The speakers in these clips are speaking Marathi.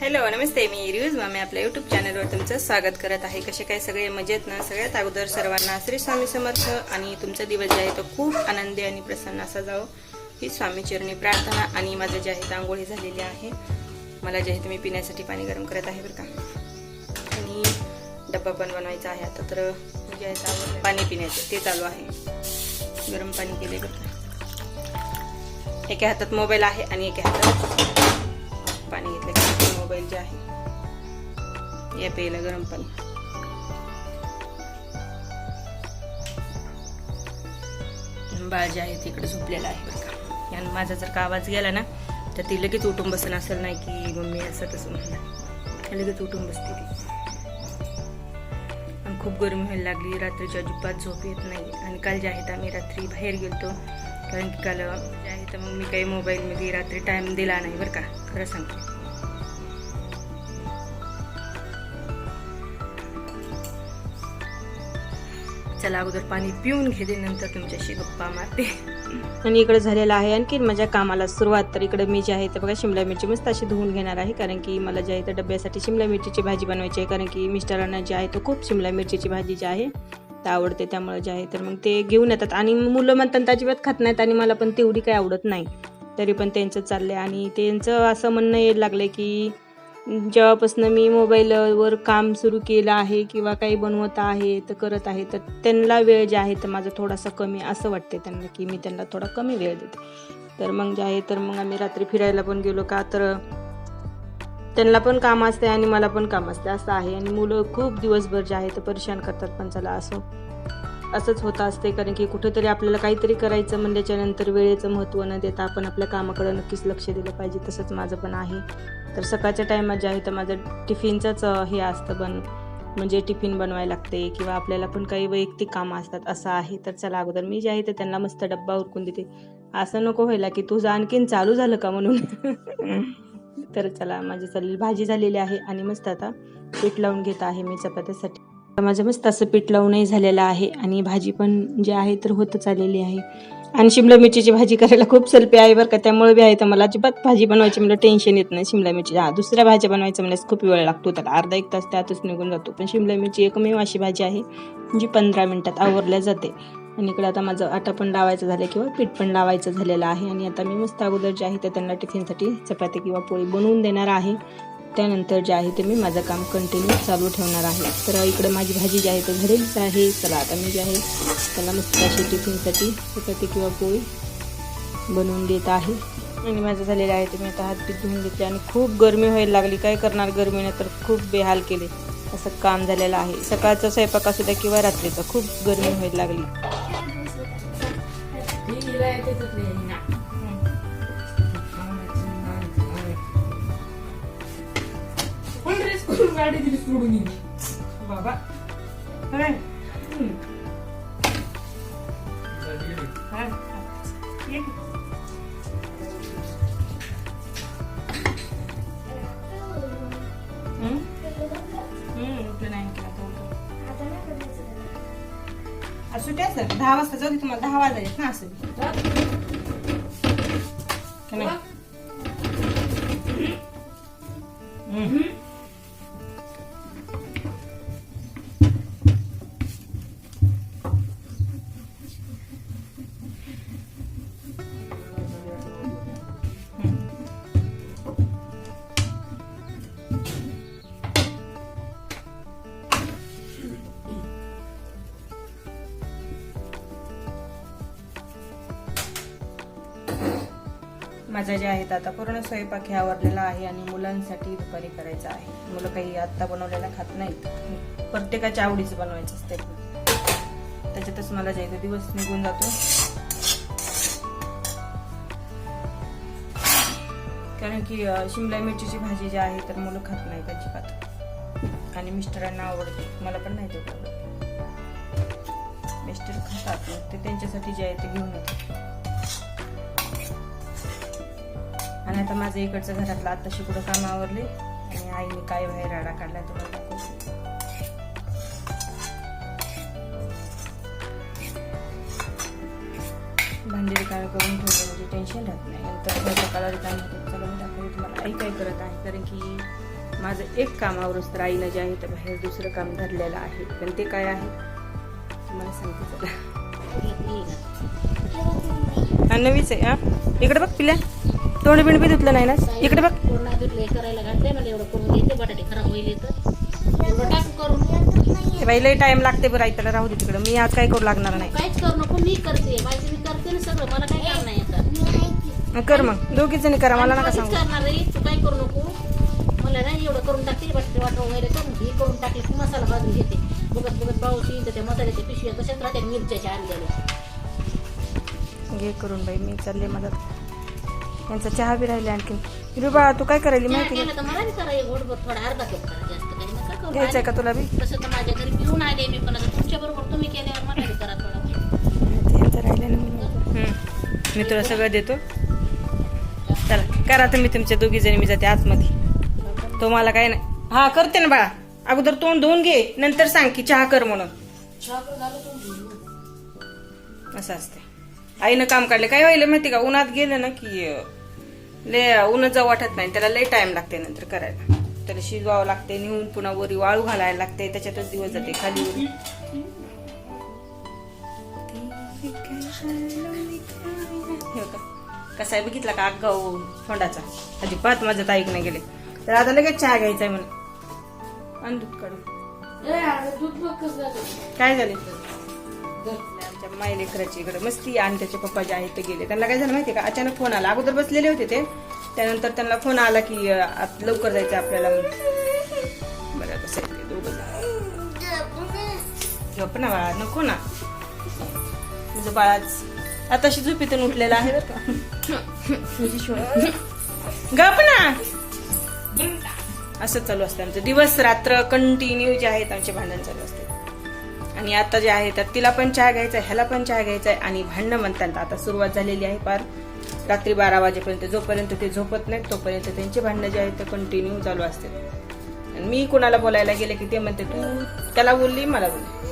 हॅलो नमस्ते मी रिव्यूज मामी आपल्या युट्यूब चॅनलवर तुमचं स्वागत करत आहे. कसे काय सगळे? मजेत ना? सगळ्यात अगोदर सर्वांना श्री स्वामी समर्थ आणि तुमचा दिवस जे आहे तो खूप आनंदी आणि प्रसन्न असा जावं. ही स्वामी चरणी प्रार्थना आणि माझं जे आहे आंघोळी झालेली आहे. मला जे आहे तुम्ही पिण्यासाठी पाणी गरम करत आहे बरं का. आणि डब्बा पण बनवायचा आहे आता तर जे आहे ते पाणी पिण्याचं ते चालू आहे. गरम पाणी केले बरं का. एका हातात मोबाईल आहे आणि एका हातात पाणी घेतलं मोबाईल जे आहे. या प्यायला गरम पाणी. बाळ जे आहे तिकडे झोपलेलं आहे बरं का. आणि माझा जर का आवाज गेला ना तर ती लगेच उठून बसेल असेल नाही की मम्मी असं तसं म्हणणार लगेच उठून बसते ती. आणि खूप गरमी व्हायला लागली. रात्रीच्या अजिबात झोप येत नाही. आणि काल जे आहे तर आम्ही रात्री बाहेर गेलतो. कारण की काल जे आहे तर मग मी काही मोबाईलमध्ये रात्री टाईम दिला नाही बरं का. खरं सांगते. चला अगोदर पाणी पिऊन घेते नंतर तुमच्याशी गप्पा मारते. आणि इकडे झालेलं आहे आणखी माझ्या कामाला सुरुवात. तर इकडे मी जे आहे ते बघा शिमला मिरची मस्त अशी धुवून घेणार आहे कारण की मला जे आहे तर डब्यासाठी शिमला मिरचीची भाजी बनवायची आहे कारण की मिस्टरांना जे आहे तो खूप शिमला मिरचीची भाजी जी आहे ते आवडते त्यामुळे जे आहे तर मग ते घेऊन येतात. आणि मुलं म्हणतात अजिबात खात नाहीत आणि मला पण तेवढी काही आवडत नाही. तरी पण त्यांचं चाललंय आणि त्यांचं असं म्हणणं यायला लागलं की जेव्हापासून मी मोबाईलवर काम सुरू केलं आहे किंवा काही बनवत आहे तर करत आहे तर त्यांना वेळ जे आहे तर माझा थोडासा कमी असं वाटते त्यांना की मी त्यांना थोडा कमी वेळ देते. तर मग जे आहे तर मग आम्ही रात्री फिरायला पण गेलो का तर त्यांना पण काम असते आणि मला पण काम असते असं आहे. आणि मुलं खूप दिवसभर जे आहे तर परेशान करतात पण चला असं असंच होत असते कारण की कुठेतरी आपल्याला काहीतरी करायचं म्हणजे त्याच्यानंतर वेळेचं महत्त्व न देता आपण आपल्या कामाकडे नक्कीच लक्ष दिलं पाहिजे तसंच माझं पण आहे. तर सकाळच्या टायमात जे आहे तर माझं टिफिनचंच हे असतं बन म्हणजे टिफिन बनवायला लागते किंवा आपल्याला पण काही वैयक्तिक कामं असतात असं आहे तर चला अगोदर मी जे आहे ते त्यांना मस्त डब्बा उरकून देते. असं नको व्हायला की तुझं आणखीन चालू झालं का म्हणून? तर चला माझी चालेल भाजी झालेली आहे आणि मस्त आता पीठ लावून घेत आहे मी चपात्यासाठी. तर माझं मस्त असं पीठ लावूनही झालेलं आहे आणि भाजी पण जे आहे तर होतच आलेली आहे. आणि शिमला मिरचीची भाजी करायला खूप सोपी आहे बरं का त्यामुळे बी आहे तर मला अजिबात भाजी बनवायची मला टेन्शन येत नाही शिमला मिरची. हा दुसऱ्या भाज्या बनवायचं म्हणजे खूप वेळ लागतो त्याला. अर्धा एक तास त्यातच निघून जातो. पण शिमला मिरची एकमेव अशी भाजी आहे जी पंधरा मिनटात आवरल्या जाते. आणि इकडे आता माझं आटा पण लावायचं झालं किंवा पीठ पण लावायचं झालेलं आहे. आणि आता मी मस्त अगोदर जे आहे ते त्यांना टिफिनसाठी चपाती किंवा पोळी बनवून देणार आहे. त्यानंतर जे आहे ते मी माझं काम कंटिन्यू चालू ठेवणार आहे. तर इकडं माझी भाजी जी आहे ते घरीच आहे. चला आता मी जे आहे त्याला मस्त अशी टिफिनसाठी चपाती किंवा पोळी बनवून देत आहे. आणि माझं झालेलं आहे ते मी आता हात पीठ धुवून घेतले आणि खूप गरमी व्हायला लागली. काय करणार गरमीने तर खूप बेहाल केले. असं काम झालेलं आहे. सकाळचा स्वयंपाक असू द्या किंवा रात्रीचा खूप गरमी व्हायला लागली. गाडी दिली सोडून गेली बाबा. काय सुट्टी असतात दहा वाजता जाऊ दे तुम्हाला. दहा वाजायचे ना असं. नाही? माझ्या ज्या जे आहेत आता पूर्ण स्वयंपाक हे आवडलेला आहे आणि मुलांसाठी दुपारी करायचं आहे. मुलं काही आत्ता बनवलेलं खात नाहीत. प्रत्येकाच्या आवडीचं बनवायचं असते त्याच्यातच मला जायचा दिवस निघून जातो. कारण की शिमला मिरचीची भाजी जी आहे तर मुलं खात नाहीत अजिबात. आणि मिस्टरांना आवडते. मला पण नाही तेवढं मिस्टर खातात ते त्यांच्यासाठी जे आहे ते घेऊन येतात. आणि आता माझं इकडचं घरातलं आता शिकडं काम आवरले आणि आईने काय बाहेर राडा काढला तुम्हाला दाखवते. भांडी रिकामी करून ठेवले म्हणजे टेन्शन राहत नाही. नंतर स्वयंपाकाला रिकामी होते चला मी दाखवते तुम्हाला आई काय करत आहे. कारण की माझं एक कामावरच तर आईनं जे आहे तर बाहेर दुसरं काम धरलेलं आहे. पण ते काय आहे? तुम्हाला सांगते चला. नवीच आहे हा? इकडे बघ पिल्या. तोंड बिंड बी धुतलं नाही ना? इकडे बघ. पूर्ण दुधले करायला घातले मला एवढं करून देते बटाटे खराब होईल तर एवढं टाकू करून बाई लई टाइम लागते बरं आई त्याला राहू दे तिकडं. मी आज काय करू लागणार नाही. काहीच करू नको मी करते माझी मी करते ना सगळं मला काही काम नाही येतात कर मग. दोघीच जणी करा. मला नका सांगू. करणार रे तू काय करू नको मला नाही एवढं करून टाकते बटाटे वाट वगैरे करून हे करून टाकले की मसाला भाजून घेते बघत बघत पाऊस येईल तर त्या मसाल्याच्या पिशव्या तशाच राहते मिरच्याच्या आणलेल्या हे करून बाई. मी चालले मदत. यांचा चहा बी राहिले आणखीन. हिरू बाळा तू काय करायली माहिती केलं तर मला बी करा एक घोटभर थोडा अर्धा कप करा जास्त काही नका करू. घ्यायचंय का तुला बी? मी यांचं राहिलं ना म्हणून. तुला सगळं देतो. चला करा तुम्ही तुमच्या दोघी जणी मी जाते आतमध्ये. तो मला काय नाही. हा करते ना बाळा. अगोदर तोंड धुवून घे नंतर सांग की चहा कर म्हणून. असं असते आईनं काम काढले. काय व्हायला माहिती का? उन्हात गेलं ना की अं, लय उन्हात जाऊ वाटत नाही. त्याला लय टाइम लागते नंतर करायला. त्याला शिजवावं लागते नेऊन पुन्हा वरी वाळू घालायला लागते त्याच्यातच दिवस जाते खाली वरी. कसा आहे बघितला का अगाऊ तोंडाचा? अजिबात माझं ऐक नाही गेले. तर आता लगेच चहा घ्यायचा आहे म्हणून. आणि दूध काढून काय झाले? माय लेकराची इकडे मस्ती आणि त्याचे पप्पा जे आहेत ते गेले. त्यांना काय झालं माहितीये का? अचानक फोन आला. अगोदर बसलेले होते ते. त्यानंतर त्यांना फोन आला की लवकर जायचं आपल्याला. बरं कसं दोघं ना बाळा नको ना. तुझं बाळाच आताशी झोपेतून उठलेला आहे बरं का. तुझी शिवाय. गप ना. असं चालू असतं आमचं. दिवस रात्र कंटिन्यू जे आहेत आमचे भांडण चालू असते आणि आता जे आहे तर तिला पण चहा घ्यायचा आहे ह्याला पण चहा घ्यायचा आहे आणि भांडणं म्हणतात. आता सुरुवात झालेली आहे पार रात्री बारा वाजेपर्यंत जोपर्यंत ते झोपत नाहीत तोपर्यंत त्यांची भांडणं जे आहेत ते कंटिन्यू चालू असते आणि मी कुणाला बोलायला गेले की ते म्हणते तू त्याला बोलली मला बोलली.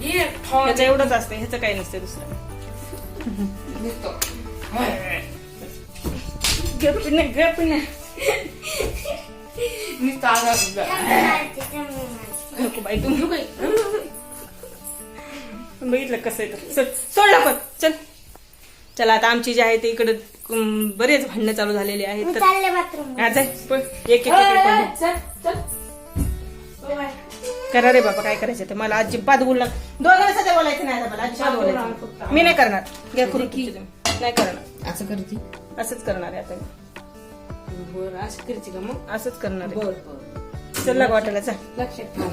ह्याचं एवढंच असतं ह्याचं काही नसतं दुसरं. गप ना गप. ना नको बाई तू बघितलं कसं आहे तर चल सोडला पण चल चला आता आमची जी आहे ते इकडे बरेच भांडणं चालू झालेली आहेत. तर. एक एक. करा रे बाबा काय करायचं ते? मला अजिबात बोलणार दोघांना सध्या बोलायचं नाही आता मला अजिबात बोलायचं मी नाही करणार. घ्या. नाही करणार. असं करते. असंच करणार आहे आता. बरं असं करते का मग? असंच करणार आहे. बरं चल लाग वाटायला चल. लक्षात ठेव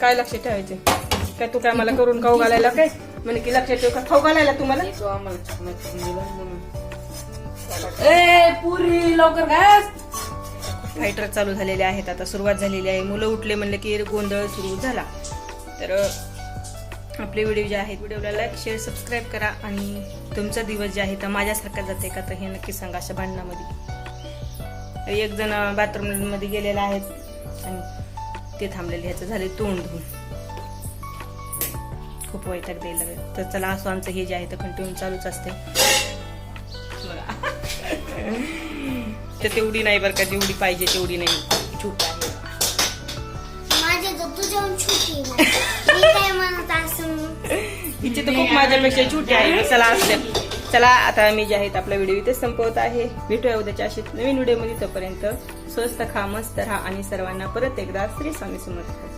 काय लक्षात ठेवायचे? काय तू काय मला करून खाऊ घालायला काय? म्हणे की लक्षात ठेव का? खाऊ घालायला तुम्हाला ए पुरी लवकर घास फायटर चालू झालेले आहेत आता सुरुवात झालेली आहे. मुलं उठले म्हणले की गोंधळ सुरू झाला. तर अ, आपले व्हिडिओ जे आहेत व्हिडिओला लाईक शेअर सबस्क्राईब करा आणि तुमचा दिवस जे आहे तर माझ्यासारखा जाते का? तर हे नक्की सांगा अशा भांडणामध्ये. एक जण बाथरूममध्ये गेलेला आहे आणि ते थांबलेले ह्याचं झाले तोंड धुवून खूप वैताग द्यायला लागले. तर चला असं आमचं हे जे आहे तर कंटिन्यू चालूच असते. तर तेवढी नाही बरं का. जेवढी पाहिजे तेवढी नाही. छूट आहे हिची तर खूप माझ्यापेक्षा छोटी आहे. चला असल्या चला आता मी जे आहेत आपला व्हिडिओ इथे संपवत आहे. भेटूया उद्याच्या अशी नवीन व्हिडिओमध्ये. तोपर्यंत स्वस्त खा मस्त राहा आणि सर्वांना परत एकदा श्री स्वामी समर्थ.